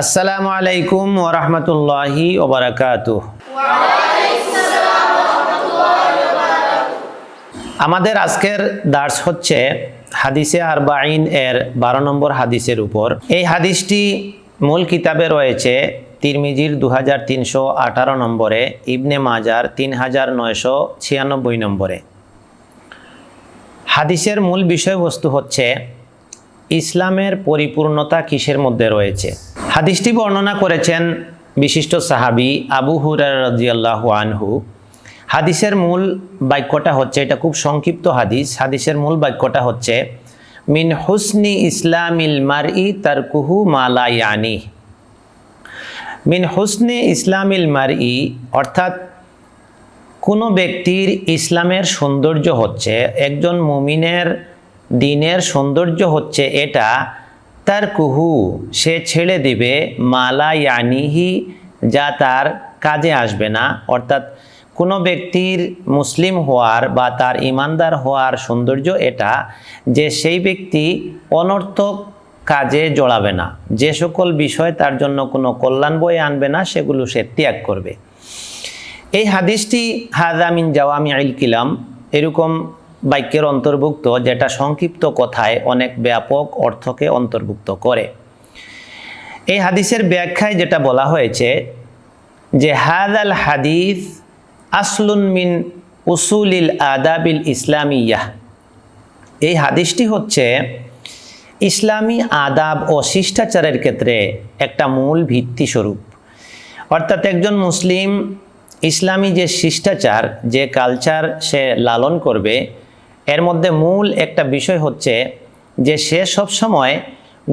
আসসালামু আলাইকুম ওরহমতুল্লাহি ওবরাকাতু আমাদের আজকের দার্স হচ্ছে হাদিসে আরবাইন এর বারো নম্বর হাদিসের উপর। এই হাদিসটি মূল কিতাবে রয়েছে তিরমিজির দু হাজার তিনশো আঠারো নম্বরে, ইবনে মাজার তিন হাজার নয়শো ছিয়ানব্বই নম্বরে। হাদিসের মূল বিষয়বস্তু হচ্ছে ইসলামের পরিপূর্ণতা কিসের মধ্যে রয়েছে? হাদিসটি বর্ণনা করেছেন বিশিষ্ট সাহাবি আবু হুরার রাজিয়াল্লাহু আনহু। হাদিসের মূল বাক্যটা হচ্ছে, এটা খুব সংক্ষিপ্ত হাদিস, হাদিসের মূল বাক্যটা হচ্ছে, মিন হুসনি ইসলামিল ই তার কুহু মালায়ানি মিন হুসনি ইসলামিল ই অর্থাৎ কোনো ব্যক্তির ইসলামের সৌন্দর্য হচ্ছে, একজন মুমিনের দিনের সৌন্দর্য হচ্ছে এটা তার কুহু সে ছেড়ে দিবে, মালা ইয়ানিহি, যা তার কাজে আসবে না। অর্থাৎ কোনো ব্যক্তির মুসলিম হওয়ার বা তার ইমানদার হওয়ার সৌন্দর্য এটা যে সেই ব্যক্তি অনর্থক কাজে জড়াবে না। যে সকল বিষয় তার জন্য কোনো কল্যাণ বয়ে আনবে না, সেগুলো সে ত্যাগ করবে। এই হাদিসটি হাজামিন জাওয়ামি আইল কিলাম, এরকম বাক্যের অন্তর্ভুক্ত, যেটা সংক্ষিপ্ত কথায় অনেক ব্যাপক অর্থকে অন্তর্ভুক্ত করে। এই হাদিসের ব্যাখ্যায় যেটা বলা হয়েছে যে হাদ আল হাদিস আসলুন মিন উসুলিল আদাবিল ইসলামিয়াহ এই হাদিসটি হচ্ছে ইসলামী আদাব ও শিষ্টাচারের ক্ষেত্রে একটা মূল ভিত্তি স্বরূপ। অর্থাৎ একজন মুসলিম ইসলামী যে শিষ্টাচার, যে কালচার সে লালন করবে এর মধ্যে মূল একটা বিষয় হচ্ছে যে সে সবসময়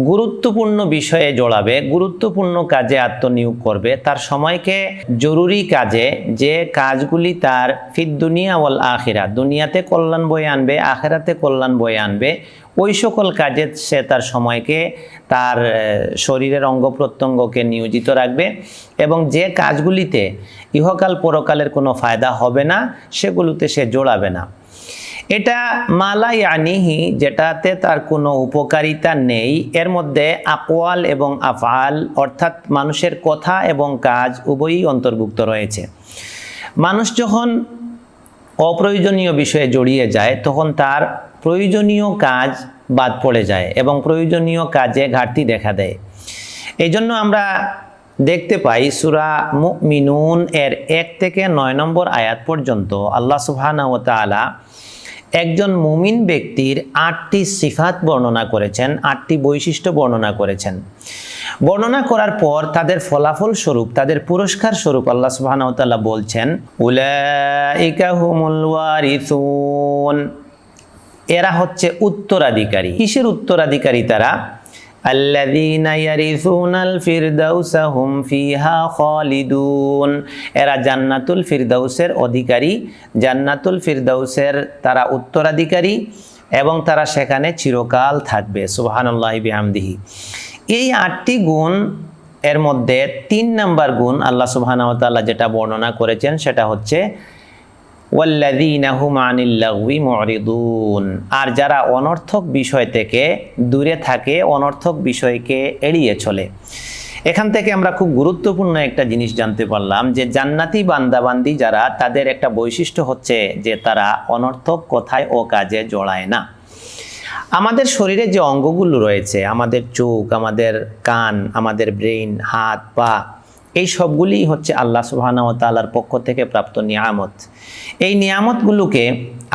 গুরুত্বপূর্ণ বিষয়ে জড়াবে, গুরুত্বপূর্ণ কাজে আত্মনিয়োগ করবে। তার সময়কে জরুরি কাজে যে কাজগুলি তার ফিদ দুনিয়া ওয়াল আখিরা দুনিয়াতে কল্যাণ বয়ে আনবে, আখেরাতে কল্যাণ বয়ে আনবে, ওই সকল কাজে সে তার সময়কে তার শরীরের অঙ্গ প্রত্যঙ্গকে নিয়োজিত রাখবে এবং যে কাজগুলিতে ইহকাল পরকালের কোনো ফায়দা হবে না, সেগুলোতে সে জোড়াবে না। এটা মালাই আনিহি যেটাতে তার কোনো উপকারিতা নেই। এর মধ্যে আকওয়াল এবং আফআল, অর্থাৎ মানুষের কথা এবং কাজ উভয়ই অন্তর্ভুক্ত রয়েছে। মানুষ যখন অপ্রয়োজনীয় বিষয়ে জড়িয়ে যায়, তখন তার প্রয়োজনীয় কাজ বাদ পড়ে যায় এবং প্রয়োজনীয় কাজে ঘাটতি দেখা দেয়। এই জন্য আমরা দেখতে পাই সুরা মুমিনুন এর এক থেকে নয় নম্বর আয়াত পর্যন্ত আল্লাহ সুবহানাহু ওয়া একজন মুমিন ব্যক্তির আটটি সিফাত বর্ণনা করেছেন, আটটি বৈশিষ্ট্য বর্ণনা করেছেন। বর্ণনা করার পর তাদের ফলাফল স্বরূপ, তাদের পুরস্কার স্বরূপ আল্লাহ সুবাহ বলছেন এরা হচ্ছে উত্তরাধিকারী। কিসের উত্তরাধিকারী তারা? আল্লাযীনা ইয়ারিসুনাল ফিরদাউসা হুম ফিহা খালিদুন। এরা জান্নাতুল ফিরদাউসের অধিকারী। জান্নাতুল ফিরদাউসের তারা উত্তরাধিকারী এবং তারা সেখানে চিরকাল থাকবে। সুবহানাল্লাহি বিহামদিহি। এই আটটি গুণ এর মধ্যে তিন নাম্বার গুণ আল্লাহ সুবহানাহু ওয়া তাআলা যেটা বর্ণনা করেছেন সেটা হচ্ছে আর যারা অনর্থক বিষয় থেকে দূরে থাকে, অনর্থক বিষয়কে এড়িয়ে চলে। এখান থেকে আমরা খুব গুরুত্বপূর্ণ একটা জিনিস জানতে পারলাম যে, জান্নাতি বান্দাবান্দি যারা, তাদের একটা বৈশিষ্ট্য হচ্ছে যে, তারা অনর্থক কথায় ও কাজে জড়ায় না। আমাদের শরীরে যে অঙ্গগুলো রয়েছে, আমাদের চোখ, আমাদের কান, আমাদের ব্রেইন, হাত, পা এই সবগুলি হচ্ছে আল্লাহ সুবহানাহু ওয়া তাআলার পক্ষ থেকে প্রাপ্ত নিয়ামত। এই নিয়ামতগুলোকে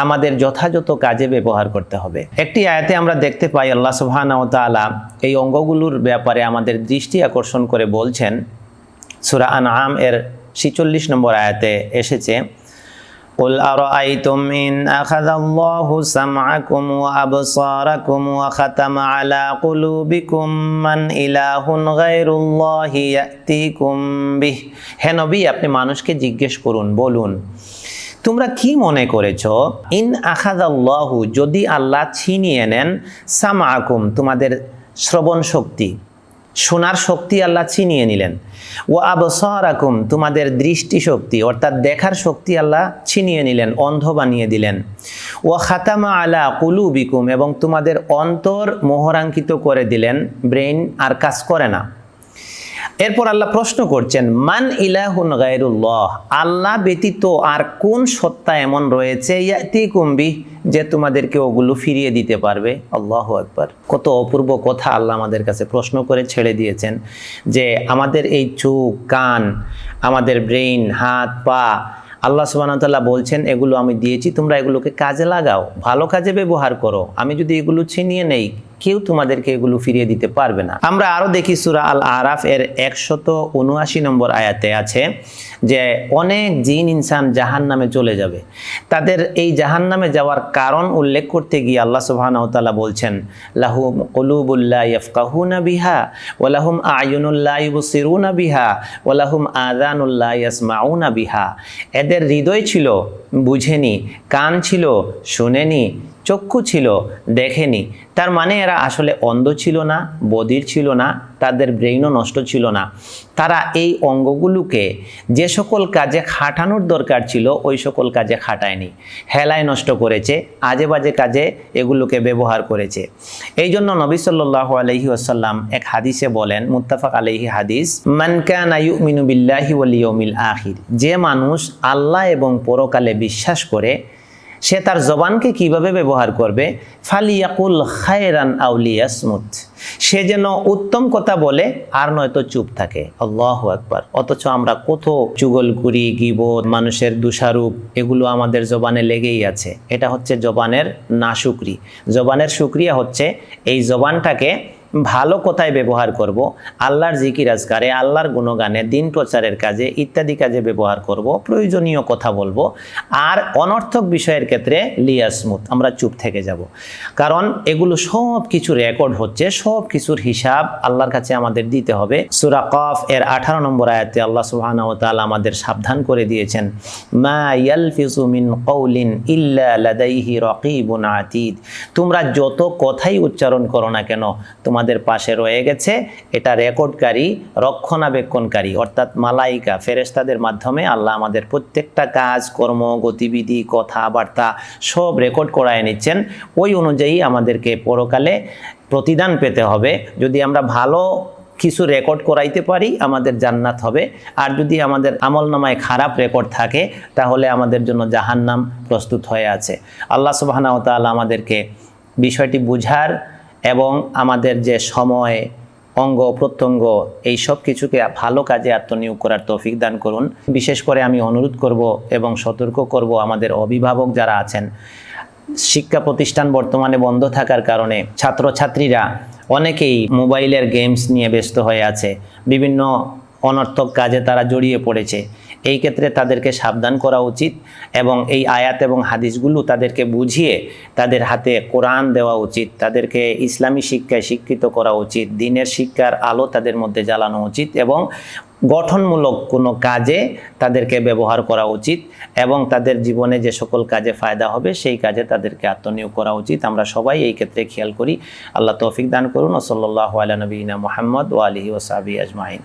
আমাদের যথাযথ কাজে ব্যবহার করতে হবে। একটি আয়াতে আমরা দেখতে পাই, আল্লাহ সুবহানাহু ওয়া তাআলা এই অঙ্গগুলোর ব্যাপারে আমাদের দৃষ্টি আকর্ষণ করে বলছেন। সূরা আনআম এর 46 নম্বর আয়াতে এসেছে قل أرأيتم إن أخذ الله سمعكم وأبصاركم وختم على قلوبكم من إله غير الله يأتيكم به হে নবী আপনি মানুষকে জিজ্ঞেস করুন বলুন তোমরা কি মনে করেছ ইন আখাদাল্লাহু যদি আল্লাহ ছিনিয়ে নেন সামাকুম তোমাদের শ্রবণ শক্তি শোনার শক্তি আল্লাহ ছিনিয়ে নিলেন। ও আবসারাকুম, তোমাদের দৃষ্টিশক্তি, অর্থাৎ দেখার শক্তি আল্লাহ ছিনিয়ে নিলেন, অন্ধ বানিয়ে দিলেন। ও খাতামা আলা কুলু বিকুম এবং তোমাদের অন্তর মোহরাঙ্কিত করে দিলেন, ব্রেইন আর কাজ করে না। এরপর আল্লাহ প্রশ্ন করছেন, মান ইলাহুন গায়রুল্লাহ? আল্লাহ ব্যতীত আর কোন সত্তা এমন রয়েছে ইয়াতি কুম্বি যে তোমাদেরকে ওগুলো ফিরিয়ে দিতে পারবে? আল্লাহ একবার কত অপূর্ব কথা আল্লাহ আমাদের কাছে প্রশ্ন করে ছেড়ে দিয়েছেন যে আমাদের এই চোখ, কান, আমাদের ব্রেইন, হাত, পা, আল্লাহ সুবাহতাল্লাহ বলছেন, এগুলো আমি দিয়েছি, তোমরা এগুলোকে কাজে লাগাও, ভালো কাজে ব্যবহার করো। আমি যদি এগুলো ছিনিয়ে নেই কেউ তোমাদেরকে এগুলো ফিরিয়ে দিতে পারবে না। আমরা আরও দেখি সুরা আল আরাফ এর একশত উনআশি নম্বর আয়াতে আছে যে, অনেক জিন ইনসান জাহান নামে চলে যাবে। তাদের এই জাহান নামে যাওয়ার কারণ উল্লেখ করতে গিয়ে আল্লাহ সুবাহানতাল্লাহ বলছেন, লাহুম ইয়ফকাহুনা বিহা ওলাহুম আয়ুনুল্লাহ ইবসিরুনা বিহা ওলাহুম আদানুল্লাহ ইয়াসমাউনা বিহা। এদের হৃদয় ছিল বুঝেনি, কান ছিল শুনেনি চক্ষু ছিল, দেখেনি। তার মানে এরা আসলে অন্ধ ছিল না বদির ছিল না, তাদের ব্রেইনও নষ্ট ছিল না। তারা এই অঙ্গগুলোকে যে সকল কাজে খাটানোর দরকার ছিল, ওই সকল কাজে খাটায়নি। হেলায় নষ্ট করেছে আজে বাজে কাজে এগুলোকে ব্যবহার করেছে। এই জন্য নবী সাল্লাহ আলহি আসাল্লাম এক হাদিসে বলেন, মুত্তাফাক আলহি হাদিস মানকান ওয়ালিয়মিল আখির। যে মানুষ আল্লাহ এবং পরকালে বিশ্বাস করে সে তার জবানকে কীভাবে ব্যবহার করবে? ফালিয়াকুল খায়রান আউলিয়াসমুত সে যেন উত্তম কথা বলে, আর নয়তো চুপ থাকে। আল্লাহ একবার অথচ আমরা কত চুগলকুরি গিবত, মানুষের দুষারূপ, এগুলো আমাদের জবানে লেগেই আছে। এটা হচ্ছে জবানের নাশুকরি। জবানের শুক্রিয়া হচ্ছে এই জবানটাকে ভালো কথায় ব্যবহার করব, আল্লাহর জিকির আজকারে, আল্লাহর গুণগানে, দিন প্রচারের কাজে, ইত্যাদি কাজে ব্যবহার করব, প্রয়োজনীয় কথা বলব। আর অনর্থক বিষয়ের ক্ষেত্রে লিয়াসমুত, আমরা চুপ থেকে যাব। কারণ এগুলো সব কিছু রেকর্ড হচ্ছে সব কিছুর হিসাব আল্লাহর কাছে আমাদের দিতে হবে। সুরা কফ এর আঠারো নম্বর আয়াতে আল্লাহ সুবহানাহু ওয়া তাআলা আমাদের সাবধান করে দিয়েছেন, মা আতীদ। তোমরা যত কথাই উচ্চারণ করো না কেন তোমাদের পাশে রয়ে গেছে। এটা রেকর্ডকারী, রক্ষণাবেক্ষণকারী, অর্থাৎ মালাইকা, ফেরেশতাদের মাধ্যমে আল্লাহ আমাদের প্রত্যেকটা কাজ, কর্ম, গতিবিধি, কথাবার্তা সব রেকর্ড করায় নিচ্ছেন। ওই অনুযায়ী আমাদেরকে পরকালে প্রতিদান পেতে হবে। যদি আমরা ভালো কিছু রেকর্ড করাইতে পারি, আমাদের জান্নাত হবে। আর যদি আমাদের আমলনামায় খারাপ রেকর্ড থাকে, তাহলে আমাদের জন্য জাহান্নাম প্রস্তুত হয়ে আছে। আল্লাহ সুবাহানা তাআলা আমাদেরকে বিষয়টি বুঝার এবং আমাদের যে সময়, অঙ্গ, প্রত্যঙ্গ, এই সব কিছুকে ভালো কাজে আত্মনিয়োগ করার তৌফিক দান করুন। বিশেষ করে আমি অনুরোধ করব এবং সতর্ক করব আমাদের অভিভাবক যারা আছেন। শিক্ষা প্রতিষ্ঠান বর্তমানে বন্ধ থাকার কারণে ছাত্রছাত্রীরা অনেকেই মোবাইলের গেমস নিয়ে ব্যস্ত হয়ে আছে। বিভিন্ন অনর্থক কাজে তারা জড়িয়ে পড়েছে। এই ক্ষেত্রে তাদেরকে সাবধান করা উচিত এবং এই আয়াত এবং হাদিসগুলো তাদেরকে বুঝিয়ে তাদের হাতে কোরআন দেওয়া উচিত, তাদেরকে ইসলামী শিক্ষায় শিক্ষিত করা উচিত, দিনের শিক্ষার আলো তাদের মধ্যে জ্বালানো উচিত এবং গঠনমূলক কোনো কাজে তাদেরকে ব্যবহার করা উচিত এবং তাদের জীবনে যে সকল কাজে ফায়দা হবে সেই কাজে তাদেরকে আত্মনিয়োগ করা উচিত। আমরা সবাই এই ক্ষেত্রে খেয়াল করি। আল্লাহ তৌফিক দান করুন। ও সাল্লাহ নবীনা মোহাম্মদ ও আলহি ওসাবি আজমাইন।